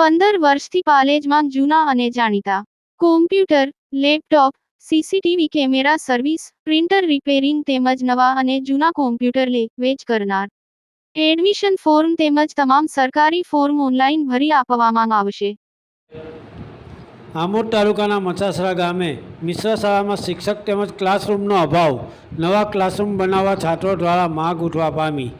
પંદર વર્ષથી પાલેજમાં જૂના અને જાણીતા. Computer laptop CCTV camera service printer repairing તેમજ નવા અને જૂના કોમ્પ્યુટર લે, વેચ કરનાર. એડમિશન ફોર્મ તેમજ તમામ સરકારી ફોર્મ ઓનલાઈન ભરી આપવામાં આવશે. આમોદ તાલુકાના મચાસરા ગામે મિશ્ર શાળામાં શિક્ષક તેમજ ક્લાસરૂમનો અભાવ નવા ક્લાસરૂમ બનાવવા છાત્રો દ્વારા માગ ઉઠવા પામી.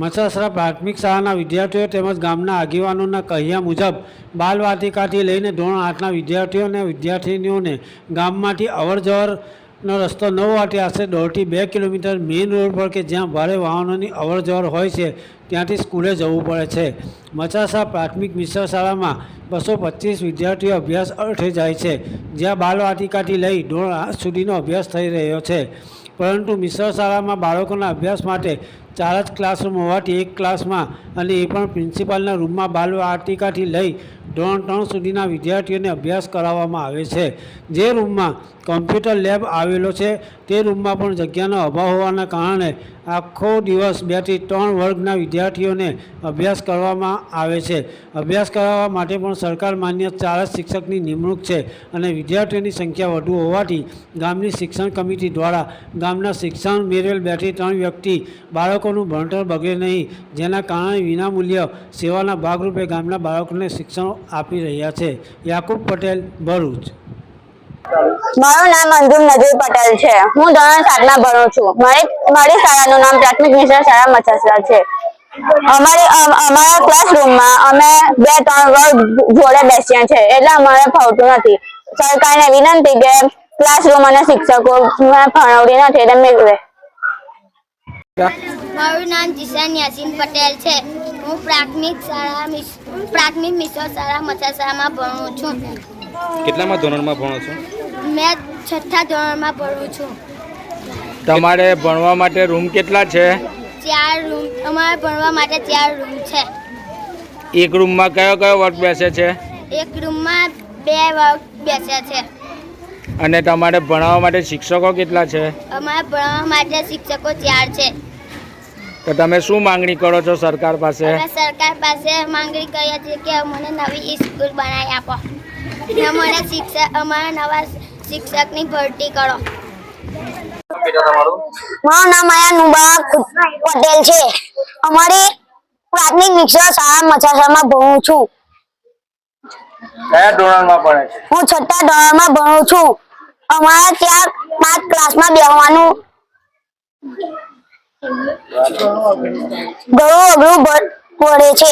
મચાસરા પ્રાથમિક શાળાના વિદ્યાર્થીઓ તેમજ ગામના આગેવાનોના કહ્યા મુજબ, બાલવાટિકાથી લઈને ધોરણ આઠના વિદ્યાર્થીઓ અને વિદ્યાર્થિનીઓને ગામમાંથી અવરજવરનો રસ્તો ન વાટે આશરે દોઢથી બે કિલોમીટર મેઇન રોડ પર કે જ્યાં ભારે વાહનોની અવરજવર હોય છે, ત્યાંથી સ્કૂલે જવું પડે છે. મચાસા પ્રાથમિક મિશ્ર શાળામાં બસો પચીસ વિદ્યાર્થીઓ અભ્યાસ અર્થે જાય છે, જ્યાં બાલવાટિકાથી લઈ ધોરણ આઠ સુધીનો અભ્યાસ થઈ રહ્યો છે. પરંતુ મિશ્ર શાળામાં બાળકોના અભ્યાસ માટે ચાર જ ક્લાસરૂમ હોવાથી એક ક્લાસમાં અને એ પણ પ્રિન્સિપાલના રૂમમાં બાલવાટિકાથી લઈ ધોરણ ત્રણ સુધીના વિદ્યાર્થીઓને અભ્યાસ કરાવવામાં આવે છે. જે રૂમમાં કોમ્પ્યુટર લેબ આવેલો છે, તે રૂમમાં પણ જગ્યાનો અભાવ હોવાના કારણે આખો દિવસ બેથી ત્રણ વર્ગના વિદ્યાર્થીઓને અભ્યાસ કરવામાં આવે છે. અભ્યાસ કરાવવા માટે પણ સરકાર માન્ય ચાર જ શિક્ષકની નિમણૂક છે અને વિદ્યાર્થીઓની સંખ્યા વધુ હોવાથી ગામની શિક્ષણ કમિટી દ્વારા ગામના શિક્ષણ મેળવેલ બેથી ત્રણ વ્યક્તિ બાળકોનું ભણતર બગડે નહીં, જેના કારણે વિનામૂલ્ય સેવાના ભાગરૂપે ગામના બાળકોને શિક્ષણ આપી રહ્યા છે. યાકુબ પટેલ ભરૂચ. મારું નામ અંજુમ નજીર પટેલ છે. હું ધોરણ સાતમાં ભણું છું. મારી મારી શાળાનું નામ પ્રાથમિક મિશ્ર શાળા મચાસરા છે. અમારી અમારા ક્લાસરૂમમાં અમે બે ત્રણ વર્ગ જોડે બેસીએ છે એટલે અમારે ફાવતું નથી. સરકારને વિનંતી કે ક્લાસરૂમ અને શિક્ષકો ભણાવડી નથી એટલે મેળવે મારું નામ જીશાન યાસીન પટેલ છે. હું પ્રાથમિક શાળા પ્રાથમિક મિશ્ર શાળા મચાસામાં ભણું છું. કેટલામાં ધોરણમાં ભણો છો? મેં છઠ્ઠા ધોરણમાં ભણું છું. તમારે ભણવા માટે રૂમ કેટલા છે? ચાર રૂમ અમારે ભણવા માટે ચાર રૂમ છે. એક રૂમમાં કયો કયો વર્ગ બેસે છે? એક રૂમમાં બે વર્ગ બેસે છે. અને તમારે ભણાવવા માટે શિક્ષકો કેટલા છે? અમારે ભણવા માટે શિક્ષકો ચાર છે. તો તમે શું માંગણી કરો છો સરકાર પાસે? સરકાર પાસે માંગણી કરીએ છીએ કે અમને નવી સ્કૂલ બનાવી આપો. ને શિક્ષક અમારા નવા શિક્ષકની ભરતી કરો. મારું નામ આયા નુબા પટેલ છે. અમારી પ્રાથમિક મિશ્ર શાળા મચાસામાં ભણું છું. કયા ધોરણમાં ભણે છે? હું છઠ્ઠા ધોરણમાં ભણું છું. અમારે ત્યાં પાંચ ક્લાસમાં બેસવાનું ઘણું અઘરું પડે છે.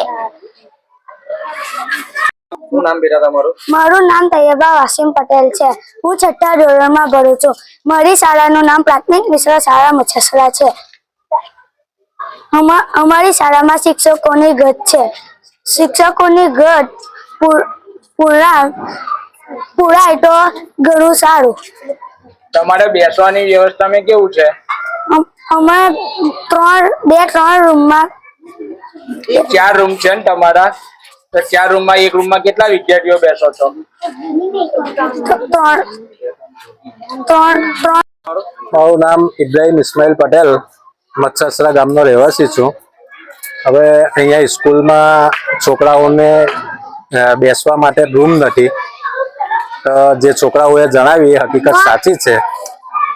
શું નામ બેટા તમારું? મારું નામ તૈયબા વાસીમ પટેલ છે. હું છઠ્ઠા ધોરણમાં ભણું છું. મારી શાળાનું નામ પ્રાથમિક મિશ્ર શાળા મચ્છસરા છે. અમારી શાળામાં શિક્ષકોની ઘટ છે. શિક્ષકોની ઘટ પૂરા પૂરાય તો ઘણું સારું. તમારે બેસવાની વ્યવસ્થામાં કેવું છે? અમ- ત્રણ બે ત્રણ રૂમમાં. ચાર રૂમ છે ને તમારા. તો ચાર રૂમમાં એક રૂમમાં કેટલા વિદ્યાર્થીઓ બેસો છો? ત્રણ. ત્રણ ત્રણ. મારું નામ ઇબ્રાહિમ ઇસ્માઇલ પટેલ. મચ્છસરા ગામનો રહેવાસી છું. હવે અહીંયા સ્કૂલમાં છોકરાઓને બેસવા માટે રૂમ નથી. તો જે છોકરાઓએ જણાવી એ હકીકત સાચી છે.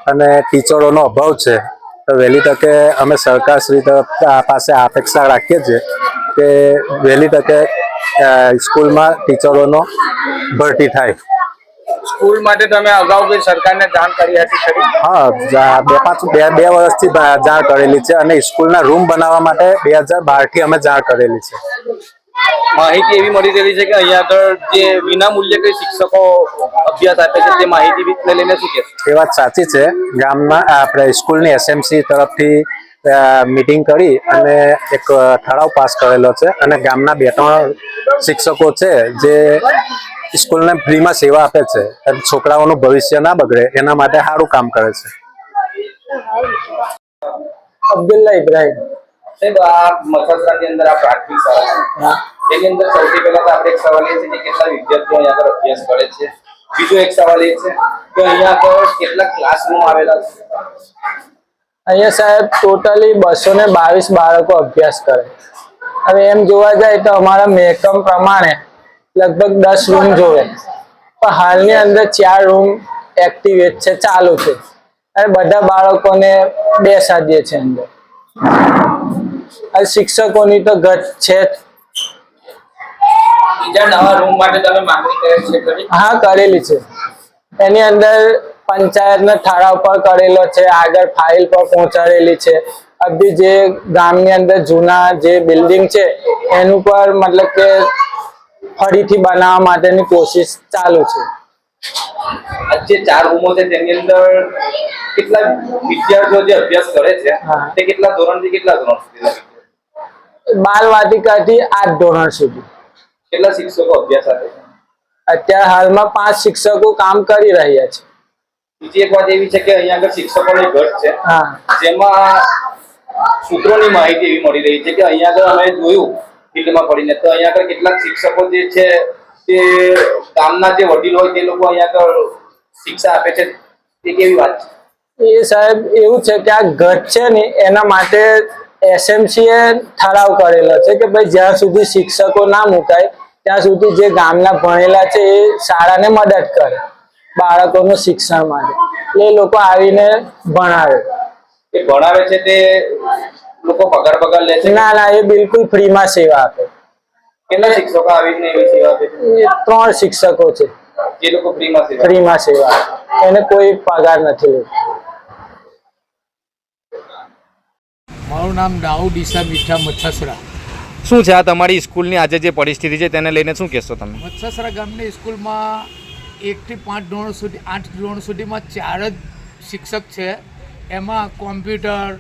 અને ટીચરોનો અભાવ છે. તો વહેલી તકે અમે સરકારશ્રી તરફ પાસે અપેક્ષા રાખીએ છીએ કે વહેલી તકે સ્કૂલમાં ટીચરોનો ભરતી થાય. સ્કૂલ માટે તમે અગાઉ કોઈ સરકારને જાણ કરી હતી હા બે પાંચ બે બે વર્ષથી જાણ કરેલી છે અને સ્કૂલના રૂમ બનાવવા માટે બે હજાર બારથી અમે જાણ કરેલી છે. માહિતી એવી મળી રહેલી છે કે અહીંયા આગળ જે વિના મૂલ્યે કઈ શિક્ષકો અભ્યાસ આપે છે તે માહિતી લઈને શું કહેશો? એ વાત સાચી છે. ગામમાં આપણે સ્કૂલની એસએમસી તરફથી મીટિંગ કરી અને એક ઠરાવ પાસ કરેલો છે અને ગામના બે ત્રણ શિક્ષકો છે જે સ્કૂલને ફ્રીમાં સેવા આપે છે. અને છોકરાઓનું ભવિષ્ય ના બગડે એના માટે સારું કામ કરે છે. અબ્દુલ્લા ઇબ્રાહિમ. સાહેબ આ મથસરાની અંદર આ પ્રાથમિક શાળા એની અંદર સૌથી પહેલા તો આપણે એક સવાલ એ છે કે કેટલા વિદ્યાર્થીઓ અહીંયા આગળ અભ્યાસ કરે છે? બીજો એક સવાલ એ છે કે અહીંયા આગળ કેટલા ક્લાસરૂમ આવેલા છે? અહીંયા સાહેબ ટોટલી બસો ને બાવીસ બાળકો અભ્યાસ કરે હવે એમ જોવા જાય તો અમારા મેકમ પ્રમાણે લગભગ દસ રૂમ જોવે પણ હાલની અંદર ચાર રૂમ એક્ટિવેટ છે ચાલુ છે. અને બધા બાળકોને બેસાડીએ છે અંદર. અને શિક્ષકોની તો ઘટ છે હા કરેલી છે. એની અંદર પંચાયતના ઠરાવ પર કરેલો છે આગળ ફાઇલ પર પહોંચાડેલી છે. અભી જે ગામની અંદર જૂના જે બિલ્ડિંગ છે એનું પર મતલબ કે ફરીથી બનાવવા માટેની કોશિશ ચાલુ છે. આ જે ચાર રૂમો છે તેની અંદર કેટલા વિદ્યાર્થીઓ જે અભ્યાસ કરે છે તે કેટલા ધોરણથી કેટલા ધોરણ સુધી બાલ વાટિકા થી આઠ ધોરણ સુધી. કેટલા શિક્ષકો અભ્યાસ આપે છે? અત્યારે હાલમાં પાંચ શિક્ષકો કામ કરી રહ્યા છે. બીજી એક વાત એવી છે કે અહીંયા આગળ શિક્ષકોની ઘટ છે જેમાં સૂત્રોની માહિતી એવી મળી રહી છે કે અહીંયા આગળ અમે જોયું ફિલ્ડમાં પડીને. તો અહીંયા આગળ કેટલાક શિક્ષકો જે છે તે ગામના જે વડીલ હોય તે લોકો અહીંયા આગળ શિક્ષા આપે છે તે કેવી વાત છે? એ સાહેબ એવું છે કે આ ઘટ છે ને એના માટે એસએમસી એ ઠરાવ કરેલો છે કે ભાઈ જ્યાં સુધી શિક્ષકો ના મુકાય ત્યાં સુધી જે ગામના ભણેલા છે એ શાળાને મદદ કરે બાળકોનું શિક્ષણ માટે. એ લોકો આવીને ભણાવે. એ ભણાવે છે તે લોકો પગાર પગાર લે છે? ના ના એ બિલકુલ ફ્રીમાં સેવા આપે. કેટલા શિક્ષકો આવીને એવી સેવા આપે ત્રણ શિક્ષકો છે. જે લોકો ફ્રીમાં સેવા ફ્રીમાં સેવા એને કોઈ પગાર નથી લેતો. મારું નામ દાઉદ ઈસા મીઠા મચ્છસરા. શું છે આ તમારી સ્કૂલની આજે જે પરિસ્થિતિ છે તેને લઈને શું કહેશો તમે? મચ્છસરા ગામની સ્કૂલમાં એકથી પાંચ ધોરણ સુધી આઠ ધોરણ સુધીમાં ચાર જ શિક્ષક છે. એમાં કોમ્પ્યુટર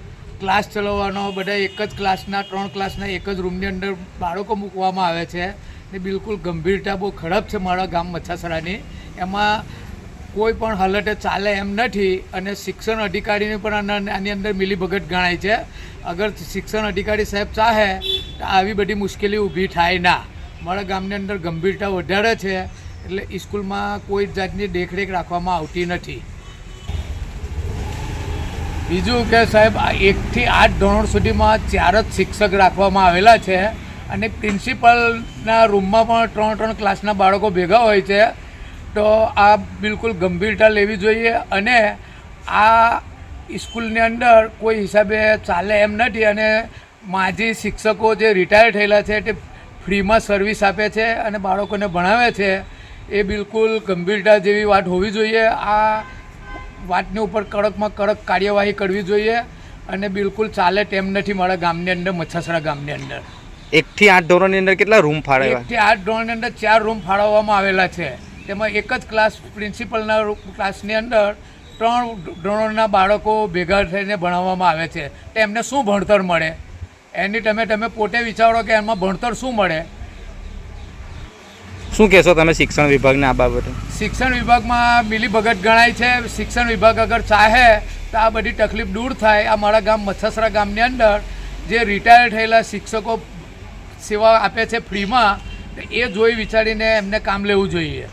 ક્લાસ ચલાવવાનો, બધા એક જ ક્લાસના ત્રણ ક્લાસના એક જ રૂમની અંદર બાળકો મૂકવામાં આવે છે. ને બિલકુલ ગંભીરતા બહુ ખરાબ છે મારા ગામ મચ્છાસરાની. એમાં કોઈ પણ હાલતે ચાલે એમ નથી અને શિક્ષણ અધિકારીને પણ આના- અંદર મિલીભગત ગણાય છે. અગર શિક્ષણ અધિકારી સાહેબ ચાહે, તો આવી બધી મુશ્કેલી ઊભી થાય ના. મારા ગામની અંદર ગંભીરતા વધારે છે. એટલે સ્કૂલમાં કોઈ જાતની દેખરેખ રાખવામાં આવતી નથી. બીજું કે સાહેબ એકથી આઠ ધોરણ સુધીમાં ચાર જ શિક્ષક રાખવામાં આવેલા છે અને પ્રિન્સિપલના રૂમમાં પણ ત્રણ ત્રણ ક્લાસના બાળકો ભેગા હોય છે. તો આ બિલકુલ ગંભીરતા લેવી જોઈએ અને આ સ્કૂલની અંદર કોઈ હિસાબે ચાલે એમ નથી અને માજી શિક્ષકો જે રિટાયર થયેલા છે તે ફ્રીમાં સર્વિસ આપે છે અને બાળકોને ભણાવે છે. એ બિલકુલ ગંભીરતા જેવી વાત હોવી જોઈએ. આ વાતની ઉપર કડકમાં કડક કાર્યવાહી કરવી જોઈએ અને બિલકુલ ચાલે તેમ નથી મારા ગામની અંદર મચ્છાસરા ગામની અંદર. એકથી આઠ ધોરણની અંદર કેટલા રૂમ ફાળવ્યા? એકથી આઠ ધોરણની અંદર ચાર રૂમ ફાળવવામાં આવેલા છે. તેમાં એક જ ક્લાસ પ્રિન્સિપલના ક્લાસની અંદર ત્રણ ધોરણના બાળકો ભેગા થઈને ભણાવવામાં આવે છે. તેમને એમને શું ભણતર મળે? એની તમે તમે પોતે વિચારો કે એમાં ભણતર શું મળે? શું કહેશો તમે શિક્ષણ વિભાગને આ બાબતે? શિક્ષણ વિભાગમાં મિલીભગત ગણાય છે. શિક્ષણ વિભાગ અગર ચાહે તો આ બધી તકલીફ દૂર થાય. આ મારા ગામ મચ્છસરા ગામની અંદર જે રિટાયર થયેલા શિક્ષકો સેવા આપે છે ફ્રીમાં એ જોઈ વિચારીને એમને કામ લેવું જોઈએ.